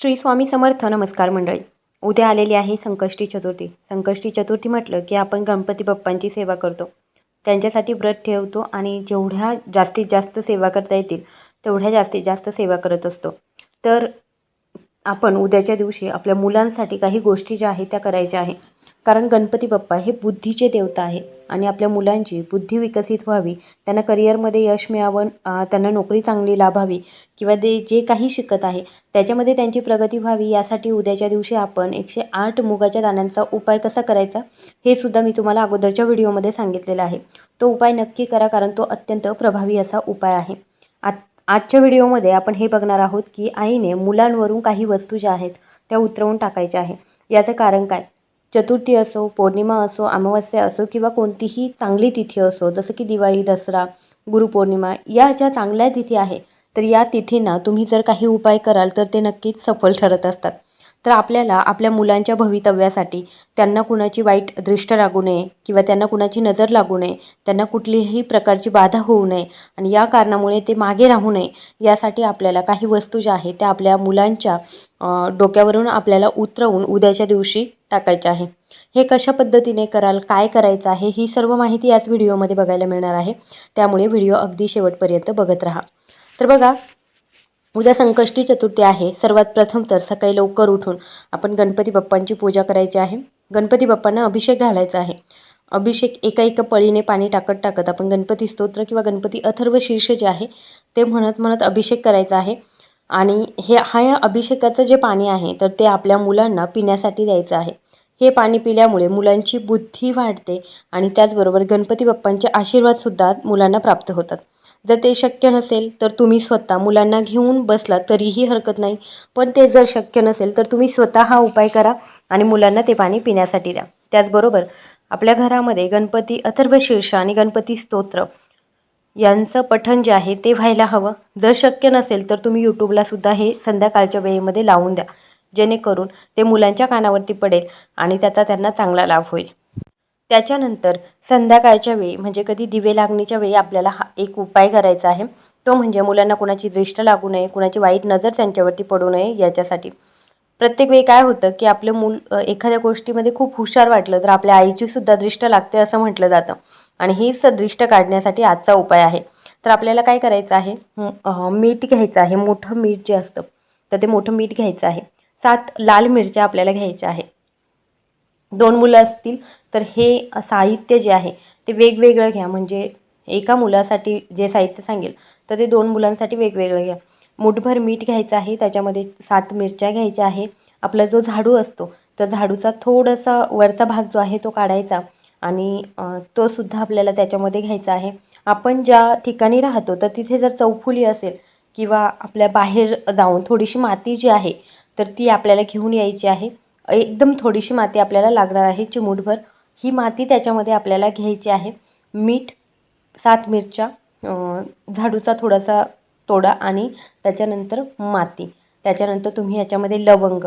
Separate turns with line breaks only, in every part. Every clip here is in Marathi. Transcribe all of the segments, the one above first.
श्री स्वामी समर्थ नमस्कार मंडळी. उद्या आलेली आहे संकष्टी चतुर्थी. संकष्टी चतुर्थी म्हटलं की आपण गणपती बाप्पांची सेवा करतो. त्यांच्यासाठी व्रत ठेवतो आणि जेवढ्या जास्तीत जास्त सेवा करता येतील तेवढ्या जास्तीत जास्त सेवा करत असतो. तर आपण उद्याच्या दिवशी आपल्या मुलांसाठी काही गोष्टी ज्या आहेत त्या करायच्या आहे. कारण गणपती बाप्पा हे बुद्धीचे देवता आहे आणि आपल्या मुलांची बुद्धी विकसित व्हावी त्यांना करिअरमध्ये यश मिळावं त्यांना नोकरी चांगली लाभावी किंवा ते जे काही शिकत आहे त्याच्यामध्ये त्यांची प्रगती व्हावी यासाठी उद्याच्या दिवशी आपण एकशे आठ मुगाच्या दाण्यांचा उपाय कसा करायचा हे सुद्धा मी तुम्हाला अगोदरच्या व्हिडिओमध्ये सांगितलेलं आहे. तो उपाय नक्की करा कारण तो अत्यंत प्रभावी असा उपाय आहे. आत आजच्या व्हिडिओमध्ये आपण हे बघणार आहोत की आईने मुलांवरून काही वस्तू ज्या आहेत त्या उतरवून टाकायच्या आहे याचं कारण काय? चतुर्थी असो पौर्णिमा असो अमावस्या असो किंवा कोणतीही चांगली तिथी असो जसं की दिवाळी दसरा गुरुपौर्णिमा या ज्या चांगल्या तिथी आहे तर या तिथींना तुम्ही जर काही उपाय कराल तर ते नक्कीच सफल ठरत असतात. तर आपल्याला आपल्या मुलांच्या भवितव्यासाठी त्यांना कुणाची वाईट दृष्ट लागू नये किंवा त्यांना कुणाची नजर लागू नये त्यांना कुठलीही प्रकारची बाधा होऊ नये आणि या कारणामुळे ते मागे राहू नये यासाठी आपल्याला काही वस्तू ज्या आहेत त्या आपल्या मुलांच्या डोक्यावरून आपल्याला उतरवून उद्याच्या दिवशी टाकायच्या आहे. हे कशा पद्धतीने कराल काय करायचं आहे ही सर्व माहिती याच व्हिडिओमध्ये बघायला मिळणार आहे. त्यामुळे व्हिडिओ अगदी शेवटपर्यंत बघत राहा. तर बघा उद्या संकष्टी चतुर्थी आहे. सर्वात प्रथम तर सकाळी लवकर उठून आपण गणपती बाप्पांची पूजा करायची आहे. गणपती बाप्पांना अभिषेक घालायचा आहे. अभिषेक एका एका पळीने पाणी टाकत टाकत आपण गणपती स्तोत्र किंवा गणपती अथर्व शीर्ष जे आहे ते म्हणत म्हणत अभिषेक करायचा आहे. आणि हे हा या अभिषेकाचं जे पाणी आहे तर ते आपल्या मुलांना पिण्यासाठी द्यायचं आहे. हे पाणी पिल्यामुळे मुलांची बुद्धी वाढते आणि त्याचबरोबर गणपती बाप्पांचे आशीर्वादसुद्धा मुलांना प्राप्त होतात. जर ते शक्य नसेल तर तुम्ही स्वतः मुलांना घेऊन बसला तरीही हरकत नाही. पण ते जर शक्य नसेल तर तुम्ही स्वतः हा उपाय करा आणि मुलांना ते पाणी पिण्यासाठी द्या. त्याचबरोबर आपल्या घरामध्ये गणपती अथर्व शीर्ष आणि गणपती स्तोत्र यांचं पठण जे आहे ते व्हायला हवं. जर शक्य नसेल तर तुम्ही यूट्यूबलासुद्धा हे संध्याकाळच्या वेळेमध्ये लावून द्या. जेणेकरून ते मुलांच्या कानावरती पडेल आणि त्याचा त्यांना चांगला लाभ होईल. त्याच्यानंतर संध्याकाळच्या वेळी म्हणजे कधी दिवे लागणीच्या वेळी आपल्याला हा एक उपाय करायचा आहे. तो म्हणजे मुलांना कुणाची दृष्ट लागू नये कुणाची वाईट नजर त्यांच्यावरती पडू नये याच्यासाठी. प्रत्येक वेळी काय होतं की आपलं मूल एखाद्या गोष्टीमध्ये खूप हुशार वाटलं तर आपल्या आईची सुद्धा दृष्ट लागते असं म्हटलं जातं. आणि ही सदृष्ट काढण्यासाठी आजचा उपाय आहे. तर आपल्याला काय करायचं आहे? मीठ घ्यायचं आहे. मोठं मीठ जे असतं तर ते मोठं मीठ घ्यायचं आहे. सात लाल मिरच्या आपल्याला घ्यायच्या आहे दोन मुलं असतील तर हे साहित्य जे आहे ते वेगवेगळं घ्या. म्हणजे एका मुलासाठी जे साहित्य सांगेल तर ते दोन मुलांसाठी वेगवेगळं घ्या. मुठभर मीठ घ्यायचं आहे त्याच्यामध्ये सात मिरच्या घ्यायच्या आहे आपला जो झाडू असतो तर झाडूचा थोडासा वरचा भाग जो आहे तो काढायचा. आणि तोसुद्धा तो सुद्धा आपल्याला त्याच्यामध्ये घ्यायचा आहे. आपण ज्या ठिकाणी राहतो तर तिथे जर चौफुली असेल किंवा आपल्या बाहेर जाऊन थोडीशी माती जी आहे तर ती आपल्याला घेऊन यायची आहे. एकदम थोडीशी माती आपल्याला लागणार आहे चिमूटभर. ही माती त्याच्यामध्ये आपल्याला घ्यायची आहे. मीठ सात मिरच्या झाडूचा थोडासा तोडा आणि त्याच्यानंतर माती. त्याच्यानंतर तुम्ही याच्यामध्ये लवंग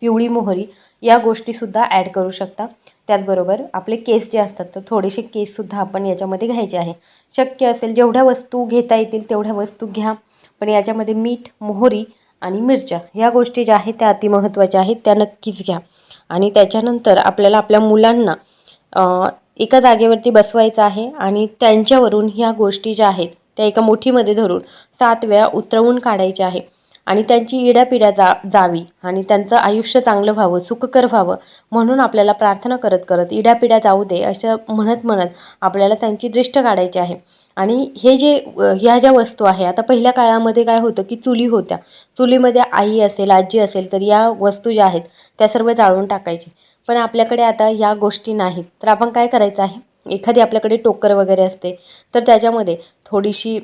पिवळी मोहरी या गोष्टीसुद्धा ॲड करू शकता. त्याचबरोबर आपले केस जे असतात तर थोडेसे केससुद्धा आपण याच्यामध्ये घ्यायचे आहे. शक्य असेल जेवढ्या वस्तू घेता येतील तेवढ्या वस्तू घ्या. पण याच्यामध्ये मीठ मोहरी आणि मिरच्या. ह्या गोष्टी ज्या आहेत त्या अतिमहत्त्वाच्या आहेत त्या नक्कीच घ्या. आणि त्याच्यानंतर आपल्याला आपल्या मुलांना एका जागेवरती बसवायचं आहे आणि त्यांच्यावरून ह्या गोष्टी ज्या आहेत त्या एका मुठीमध्ये धरून सात वेळा उतरवून काढायच्या आहे आणि त्यांची इडापिडा जा जावी आणि त्यांचं आयुष्य चांगलं व्हावं सुखकर व्हावं म्हणून आपल्याला प्रार्थना करत करत इडापिडा जाऊ दे असं म्हणत म्हणत आपल्याला त्यांची दृष्ट काढायची आहे. आणि हे जे ह्या ज्या वस्तू आहे आता पहिल्या काळामध्ये काय होतं की चुली होत्या. चुलीमध्ये आई असेल आजी असेल तर या वस्तू ज्या आहेत त्या सर्व जाळून टाकायची. पण आपल्याकडे आता या गोष्टी नाहीत. तर आपण काय करायचं आहे? एखादी आपल्याकडे टोकर वगैरे असते तर त्याच्यामध्ये थोडीशी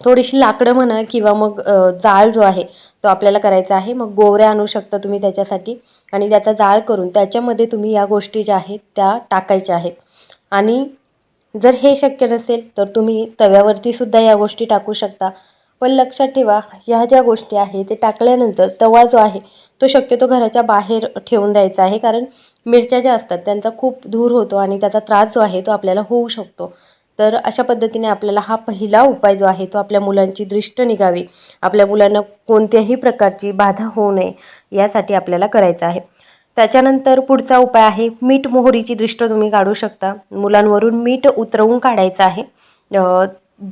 थोडीशी लाकडं म्हणा किंवा मग जाळ जो आहे तो आपल्याला करायचा आहे. मग गोवऱ्या आणू शकता तुम्ही त्याच्यासाठी आणि त्याचा जाळ करून त्याच्यामध्ये तुम्ही या गोष्टी ज्या आहेत त्या टाकायच्या आहेत. आणि जर हे शक्य नसेल तर तुम्ही तव्यावरती सुद्धा या गोष्टी टाकू शकता. पण लक्षात ठेवा ह्या ज्या गोष्टी आहे ते टाकल्यानंतर तवा जो आहे तो शक्यतो घराच्या बाहेर ठेवून द्यायचा आहे. कारण मिरच्या ज्या असतात त्यांचा खूप धूर होतो आणि त्याचा त्रास जो आहे तो आपल्याला होऊ शकतो. तर अशा पद्धतीने आपल्याला हा पहिला उपाय जो आहे तो आपल्या मुलांची दृष्ट निघावी. आपल्या मुलांना कोणत्याही प्रकारची बाधा होऊ नये यासाठी आपल्याला करायचं आहे. त्याच्यानंतर पुढचा उपाय आहे मीठ मोहरीची दृष्ट तुम्ही काढू शकता. मुलांवरून मीठ उतरवून काढायचं आहे.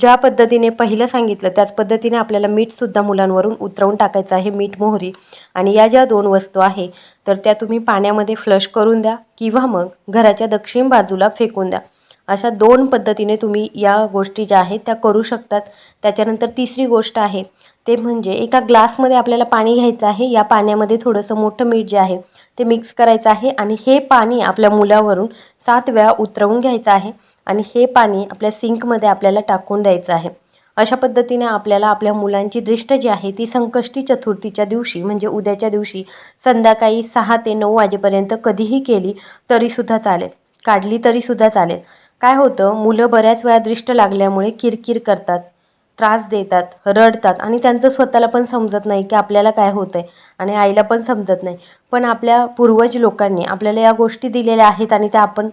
ज्या पद्धतीने पहिलं सांगितलं त्याच पद्धतीने आपल्याला मीठसुद्धा मुलांवरून उतरवून टाकायचं आहे मीठ मोहरी. आणि या ज्या दोन वस्तू आहे तर त्या तुम्ही पाण्यामध्ये फ्लश करून द्या किंवा मग घराच्या दक्षिण बाजूला फेकून द्या. अशा दोन पद्धतीने तुम्ही या गोष्टी ज्या आहेत त्या करू शकतात. त्याच्यानंतर तिसरी गोष्ट आहे ते म्हणजे एका ग्लासमध्ये आपल्याला पाणी घ्यायचं आहे. या पाण्यामध्ये थोडंसं मोठं मीठ जे आहे ते मिक्स करायचं आहे आणि हे पाणी आपल्या मुलावरून सात वेळा उतरवून घ्यायचं आहे आणि हे पाणी आपल्या सिंकमध्ये आपल्याला टाकून द्यायचं आहे. अशा पद्धतीने आपल्याला आपल्या मुलांची दृष्ट जी आहे ती संकष्टी चतुर्थीच्या दिवशी म्हणजे उद्याच्या दिवशी संध्याकाळी सहा ते नऊ वाजेपर्यंत कधीही केली तरीसुद्धा चालेल. काढली तरीसुद्धा चालेल. काय होतं मुलं बऱ्याच वेळा दृष्ट लागल्यामुळे किरकिर करतात. त्रास देतात रडतात आणि त्यांचं स्वतःला पण समजत नाही की आपल्याला काय होतं आहे आणि आईला पण समजत नाही. पण आपल्या पूर्वज लोकांनी आपल्याला या गोष्टी दिलेल्या आहेत आणि त्या आपण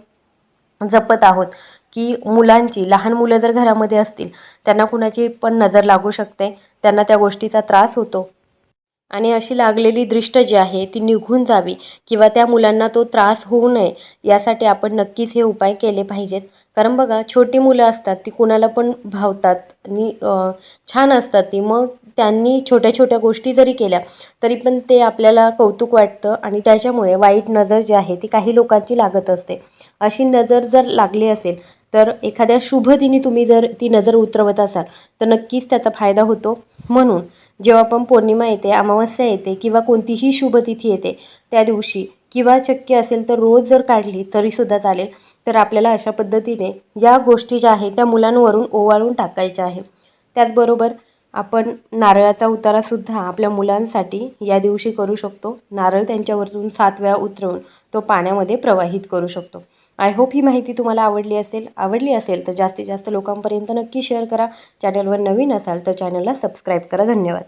जपत आहोत की मुलांची लहान मुलं जर घरामध्ये असतील त्यांना कुणाची पण नजर लागू शकते त्यांना त्या गोष्टीचा त्रास होतो. आणि अशी लागलेली दृष्ट जी आहे ती निघून जावी किंवा त्या मुलांना तो त्रास होऊ नये यासाठी आपण नक्कीच हे उपाय केले पाहिजेत. कारण बघा छोटी मुलं असतात ती कुणाला पण भावतात आणि छान असतात ती. मग त्यांनी छोट्या छोट्या गोष्टी जरी केल्या तरी पण ते आपल्याला कौतुक वाटतं आणि त्याच्यामुळे वाईट नजर जी आहे ती काही लोकांची लागत असते. अशी नजर जर लागली असेल तर एखाद्या शुभदिनी तुम्ही जर ती नजर उतरवत असाल तर नक्कीच त्याचा फायदा होतो. म्हणून जेव्हा पण पौर्णिमा येते अमावस्या येते किंवा कोणतीही शुभतिथी येते त्या दिवशी किंवा शक्य असेल तर रोज जर काढली तरीसुद्धा चालेल. तर आपल्याला अशा पद्धतीने या गोष्टी ज्या आहेत त्या मुलांवरून ओवाळून टाकायच्या आहे त्याचबरोबर आपण नारळाचा उतारासुद्धा आपल्या मुलांसाठी या दिवशी करू शकतो. नारळ त्यांच्यावरून सात वेळा उतरवून तो पाण्यामध्ये प्रवाहित करू शकतो. आय होप ही माहिती तुम्हाला आवडली असेल आवडली असेल तर जास्तीत जास्त लोकांपर्यंत नक्की शेअर करा. चॅनलवर नवीन असाल तर चॅनलला सबस्क्राईब करा. धन्यवाद.